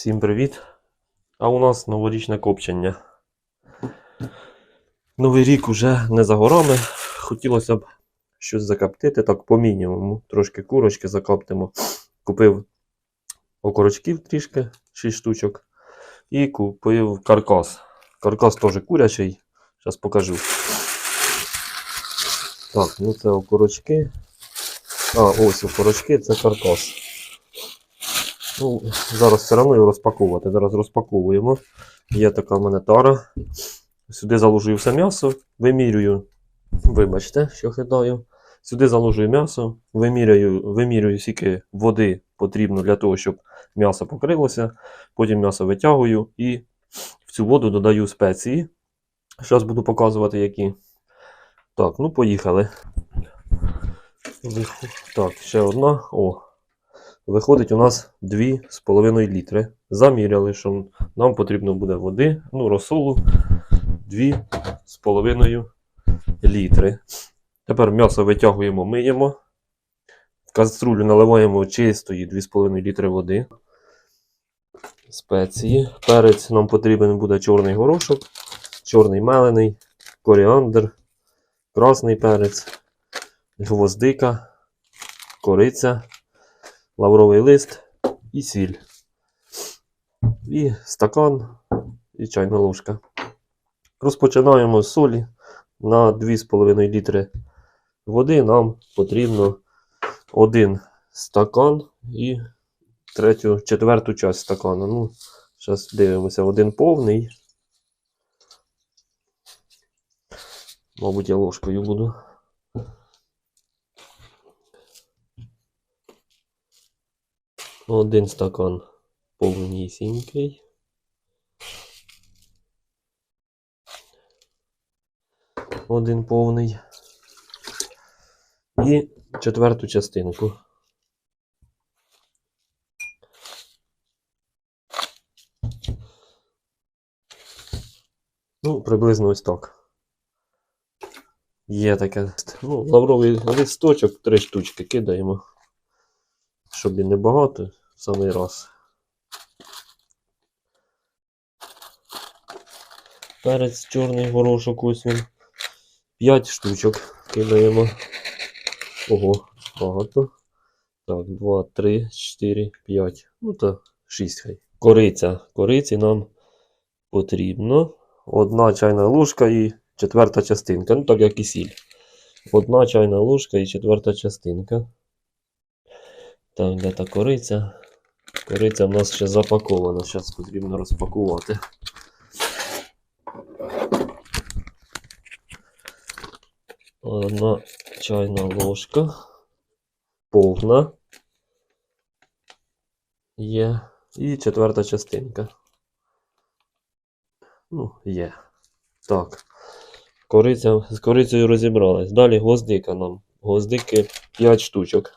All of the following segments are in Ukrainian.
Всім привіт! А у нас новорічне копчення. Новий рік уже не за горами. Хотілося б щось закоптити, так по мінімуму. Трошки курочки закоптимо. Купив окорочків трішки, 6 штучок. І купив каркас. Каркас теж курячий. Зараз покажу. Так, ну це окорочки. А, ось окорочки, це каркас. Ну, зараз все одно його розпаковувати. Зараз розпаковуємо. Є така в мене тара. Сюди заложую все м'ясо, вимірюю. Вибачте, що хитаю. Сюди заложую м'ясо, вимірюю, вимірюю, скільки води потрібно для того, щоб м'ясо покрилося. Потім м'ясо витягую і в цю воду додаю спеції. Зараз буду показувати, які. Так, ну поїхали. Так, ще одна. О, Виходить у нас 2,5 літри. Заміряли, що нам потрібно буде води, ну, розсолу 2,5 літри. Тепер м'ясо витягуємо, миємо. В каструлю наливаємо чистої 2,5 літри води. Спеції. Перець нам потрібен буде чорний горошок, чорний мелений, коріандр, красний перець, гвоздика, кориця лавровий лист і сіль. І стакан, і чайна ложка. Розпочинаємо з солі. На 2,5 літри води нам потрібно один стакан і третю, четверту часть стакана. Ну, зараз дивимося, один повний. Мабуть, я ложкою буду. Один стакан повнісінький. Один повний. І четверту частинку. Ну, приблизно ось так. Є таке. Ну, лавровий листочок, три штучки кидаємо щоб і не багато самий раз. Перець чорний горошок ось він. 5 штучок кидаємо. Ого, багато. Так, 2, 3, 4, 5. Ну та 6 хай. Кориця. Кориці нам потрібно. Одна чайна ложка і четверта частинка. Ну так як і сіль. Одна чайна ложка і четверта частинка. Так, де та кориця? Кориця в нас ще запакована. Зараз потрібно розпакувати. Одна чайна ложка. Повна. Є. І четверта частинка. Ну, є. Так. Кориця, з корицею розібрались. Далі гвоздика нам. Гвоздики 5 штучок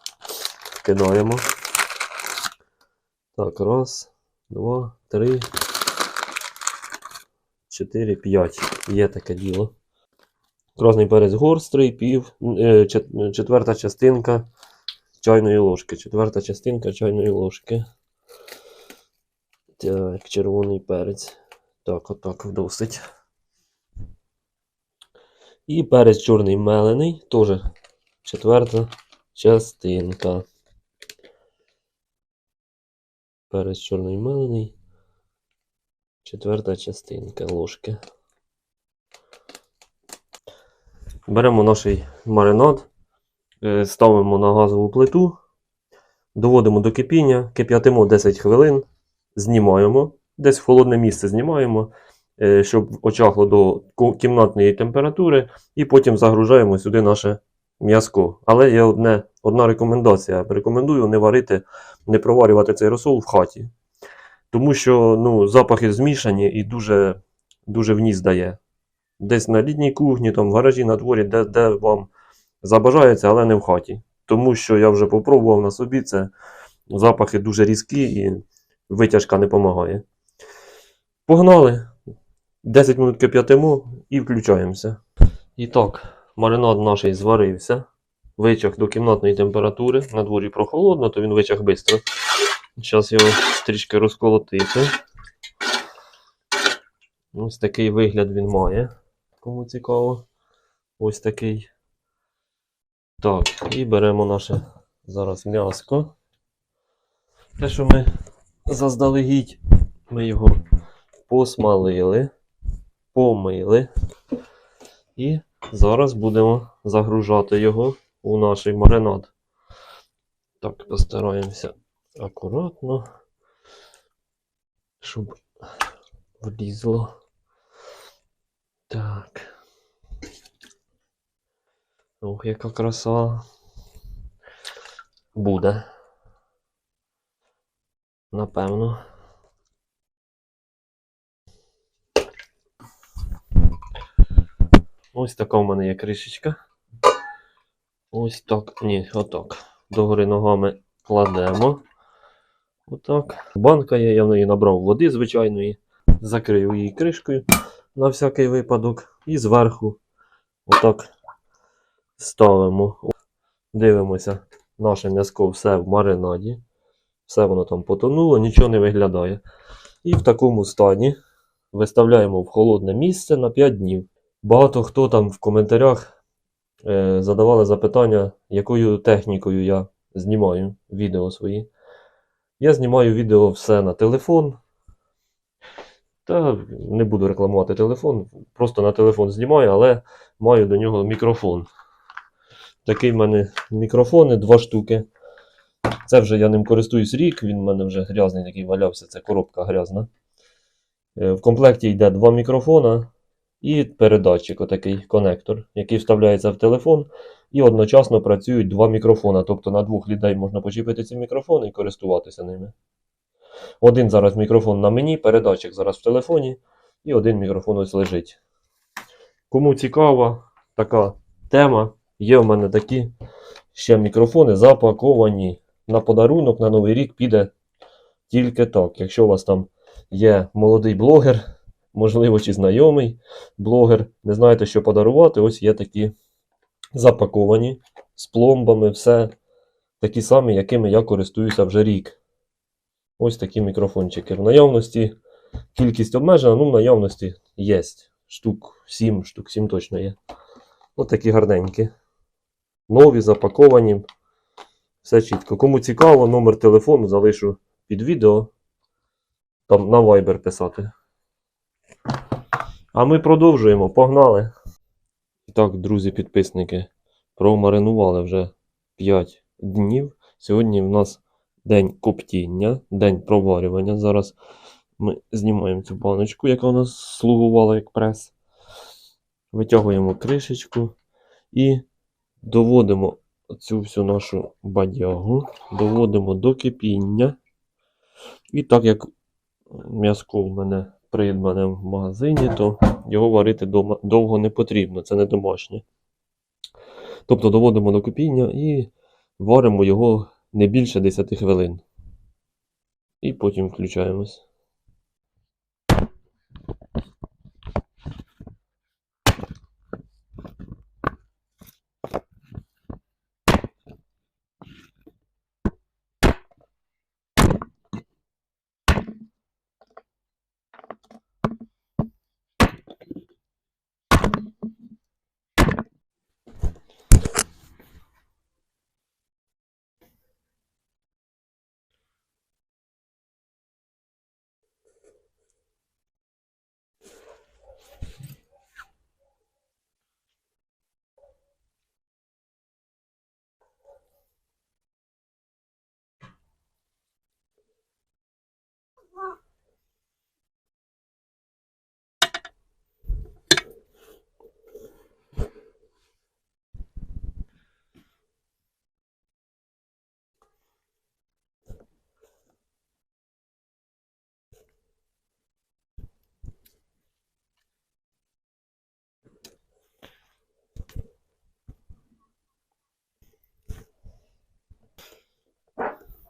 кидаємо. Так, раз, два, три, чотири, п'ять. Є таке діло. Красний перець горстрий, пів, е, четверта частинка чайної ложки. Четверта частинка чайної ложки. Так, червоний перець. Так, отак досить. І перець чорний мелений, теж четверта частинка. Перець чорний мелений. Четверта частинка ложки. Беремо наш маринад, е, ставимо на газову плиту, доводимо до кипіння, кип'ятимо 10 хвилин, знімаємо, десь в холодне місце знімаємо, е, щоб очахло до кімнатної температури, і потім загружаємо сюди наше м'язко. Але є одне, одна рекомендація. Рекомендую не варити не проварювати цей розсол в хаті. Тому що ну, запахи змішані і дуже, дуже в ніс дає. Десь на літній кухні, там, в гаражі, на дворі, де, де вам забажається, але не в хаті. Тому що я вже попробував на собі, це запахи дуже різкі і витяжка не допомагає. Погнали! 10 минут кип'ятимо і включаємося. І так, маринад наш зварився. Вичах до кімнатної температури. На дворі прохолодно, то він вичах швидко. Зараз його трішки розколотити. Ось такий вигляд він має. Кому цікаво. Ось такий. Так, і беремо наше зараз м'яско. Те, що ми заздалегідь, ми його посмалили, помили. І зараз будемо загружати його у наш маринад. Так, постараємося акуратно, щоб влізло. Так. Ох, яка краса. Буде. Напевно. Ось така в мене є кришечка. Ось так. Ні, отак. Догори ногами кладемо. Отак. Банка є, я в неї набрав води звичайної. Закрию її кришкою на всякий випадок. І зверху отак ставимо. Дивимося, наше м'яско все в маринаді. Все воно там потонуло, нічого не виглядає. І в такому стані виставляємо в холодне місце на 5 днів. Багато хто там в коментарях задавали запитання, якою технікою я знімаю відео свої. Я знімаю відео все на телефон. Та не буду рекламувати телефон, просто на телефон знімаю, але маю до нього мікрофон. Такий в мене мікрофони, два штуки. Це вже я ним користуюсь рік, він в мене вже грязний такий валявся, це коробка грязна. Е, В комплекті йде два мікрофона і передатчик, отакий конектор, який вставляється в телефон, і одночасно працюють два мікрофона. Тобто на двох людей можна почепити ці мікрофони і користуватися ними. Один зараз мікрофон на мені, передатчик зараз в телефоні, і один мікрофон ось лежить. Кому цікава така тема, є в мене такі ще мікрофони запаковані. На подарунок на Новий рік піде тільки так. Якщо у вас там є молодий блогер, можливо, чи знайомий блогер, не знаєте, що подарувати, ось є такі запаковані з пломбами, все такі самі, якими я користуюся вже рік. Ось такі мікрофончики. В наявності кількість обмежена, ну в наявності є. Штук 7, штук 7 точно є. Ось такі гарненькі. Нові, запаковані. Все чітко. Кому цікаво, номер телефону залишу під відео. Там на Viber писати. А ми продовжуємо. Погнали! І так, друзі-підписники, промаринували вже 5 днів. Сьогодні в нас день коптіння, день проварювання. Зараз ми знімаємо цю баночку, яка у нас слугувала як прес. Витягуємо кришечку і доводимо цю всю нашу бадягу, доводимо до кипіння. І так як м'язко в мене придбане в магазині, то його варити довго не потрібно, це не домашнє. Тобто доводимо до кипіння і варимо його не більше 10 хвилин. І потім включаємось.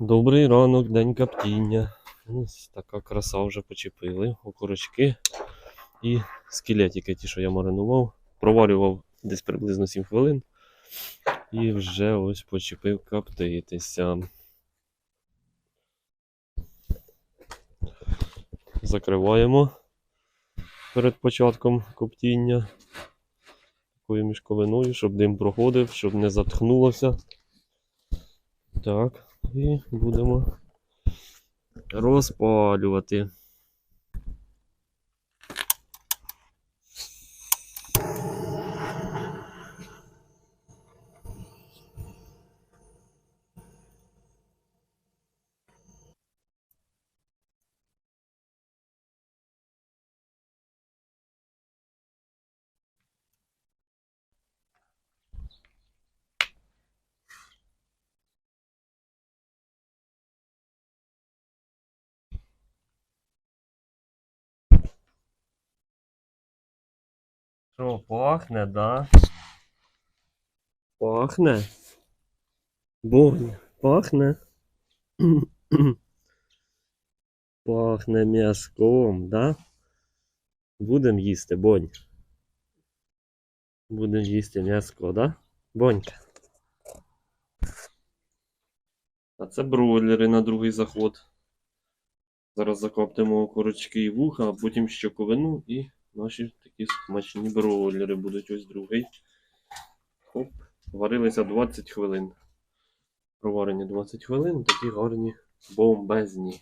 Добрий ранок, день коптіння. Ось така краса вже почепили. Окорочки і скелетики, ті, що я маринував. Проварював десь приблизно 7 хвилин. І вже ось почепив коптитися. закриваємо перед початком коптіння такою мішковиною, щоб дим проходив, щоб не затхнулося. Так, і будемо розпалювати. Що, пахне, да? Пахне. Бонь, пахне. пахне м'язком, да? Будем їсти, бонь. Будем їсти м'язко, да? Бонька. А це бройлери на другий заход. Зараз закоптимо корочки і вуха, а потім щоковину і наші такі смачні бройлери будуть ось другий. Оп. Варилися 20 хвилин. Проварені 20 хвилин, такі гарні бомбезні.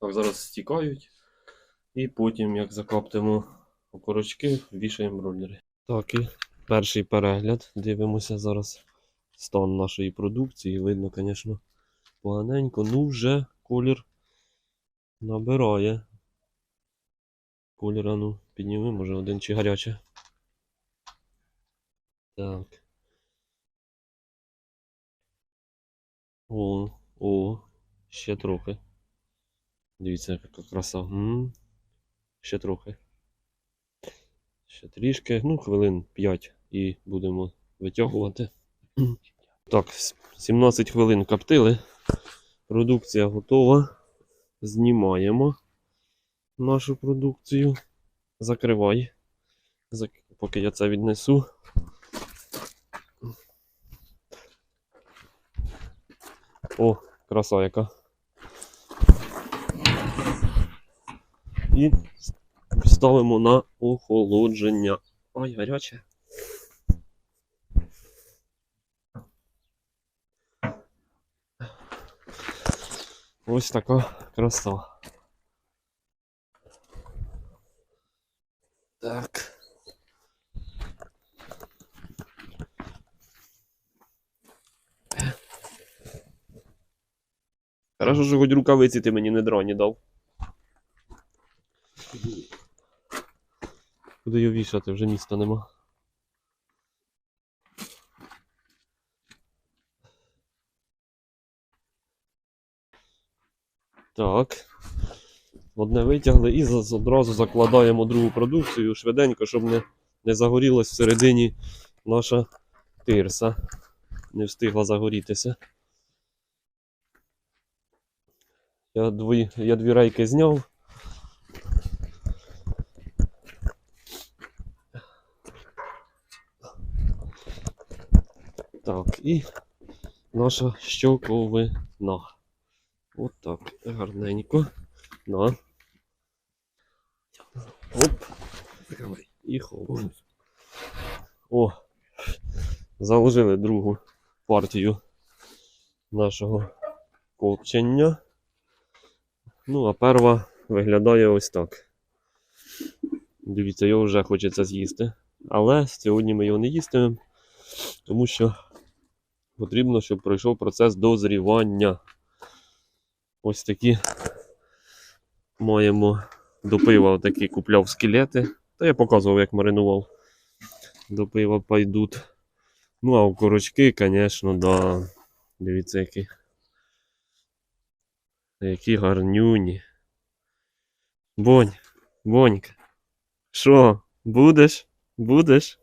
Так, зараз стікають. І потім, як закоптимо окорочки, вішаємо бройлери. Так, і перший перегляд. Дивимося зараз стан нашої продукції. Видно, звісно, поганенько. Ну, вже колір набирає. Колір, а ну, підніми, може один чи гаряче. Так. О, о, ще трохи. Дивіться, яка краса. М, Ще трохи. Ще трішки, ну, хвилин 5 і будемо витягувати. Так, 17 хвилин коптили. Продукція готова. Знімаємо нашу продукцію. Закривай. Поки я це віднесу. О, краса яка. І ставимо на охолодження. Ой, гаряче. Ось така краса. Так. Хорошо, що хоч рукавиці ти мені не драні дав. Куди його вішати, вже міста нема. Так. Одне витягли і одразу закладаємо другу продукцію швиденько, щоб не, не загорілась всередині наша тирса. Не встигла загорітися. Я дві, я дві рейки зняв. Так, і наша щоковина. От так, гарненько. На. Оп. Закривай. І хоп. О, заложили другу партію нашого копчення. Ну, а перва виглядає ось так. Дивіться, його вже хочеться з'їсти. Але сьогодні ми його не їстимемо, тому що потрібно, щоб пройшов процес дозрівання. Ось такі маємо до пива такі купляв скелети. Та я показував, як маринував. До пива пайдут. Ну, а в корочки, звісно, да. Дивіться, які. Які гарнюні. Бонь, бонька. Що, будеш? Будеш?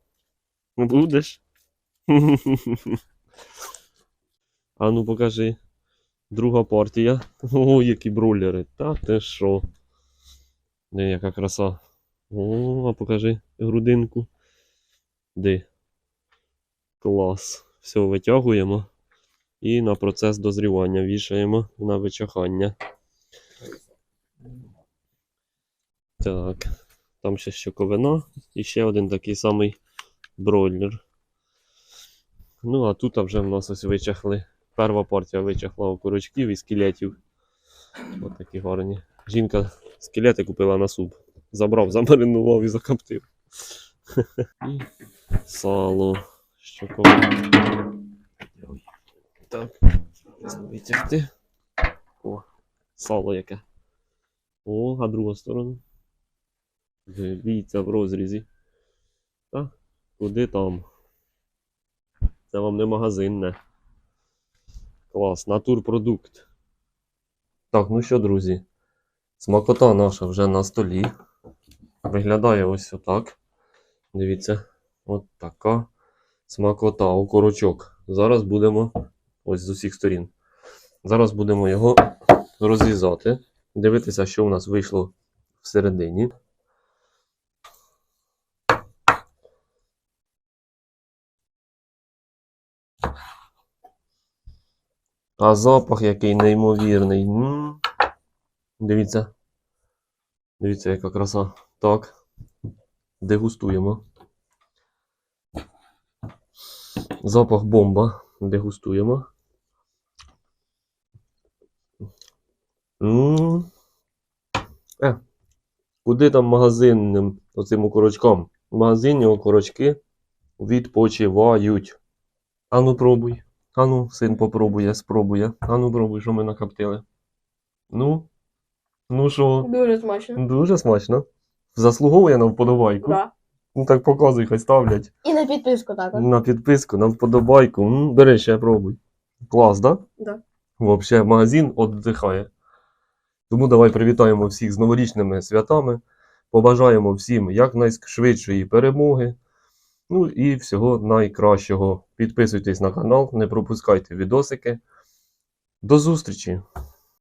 Будеш? А ну покажи. Друга партія. О, які брулери. Та ти що? Де яка краса. О, а покажи грудинку. Де? Клас. Все, витягуємо. І на процес дозрівання вішаємо на вичахання. Так, там ще щоковина і ще один такий самий бройлер. Ну, а тут вже в нас ось вичахли. Перша партія вичахла окорочків і скелетів. Ось такі гарні. Жінка скелети купила на суп. Забрав, замаринував і закоптив. Сало. Ой. Так, витягти. О, сало яке. О, а друга сторона. Дивіться в розрізі. Так, куди там? Це вам не магазинне. Клас, натурпродукт. Так, ну що, друзі, смакота наша вже на столі. Виглядає ось отак. Дивіться, от така смакота, окорочок. Зараз будемо ось з усіх сторін. Зараз будемо його розрізати. Дивитися, що у нас вийшло всередині. А запах який неймовірний. М. Дивіться. Дивіться, яка краса. Так. Дегустуємо. Запах бомба. Дегустуємо. М. Е. Куди там магазинним оцим окорочкам? В магазині окорочки відпочивають. Ану, пробуй. Ану, син попробує, спробує. Ану, пробуй, що ми накоптили. Ну. Ну що? Дуже смачно. Дуже смачно. Заслуговує на вподобайку. Да. Ну так показуй, хай ставлять. І на підписку також. На підписку, на вподобайку. М, бери ще пробуй. Клас, да? Да. Вообще, магазин віддихає. Тому давай привітаємо всіх з новорічними святами. Побажаємо всім якнайшвидшої перемоги. Ну і всього найкращого. Підписуйтесь на канал, не пропускайте відосики. До зустрічі!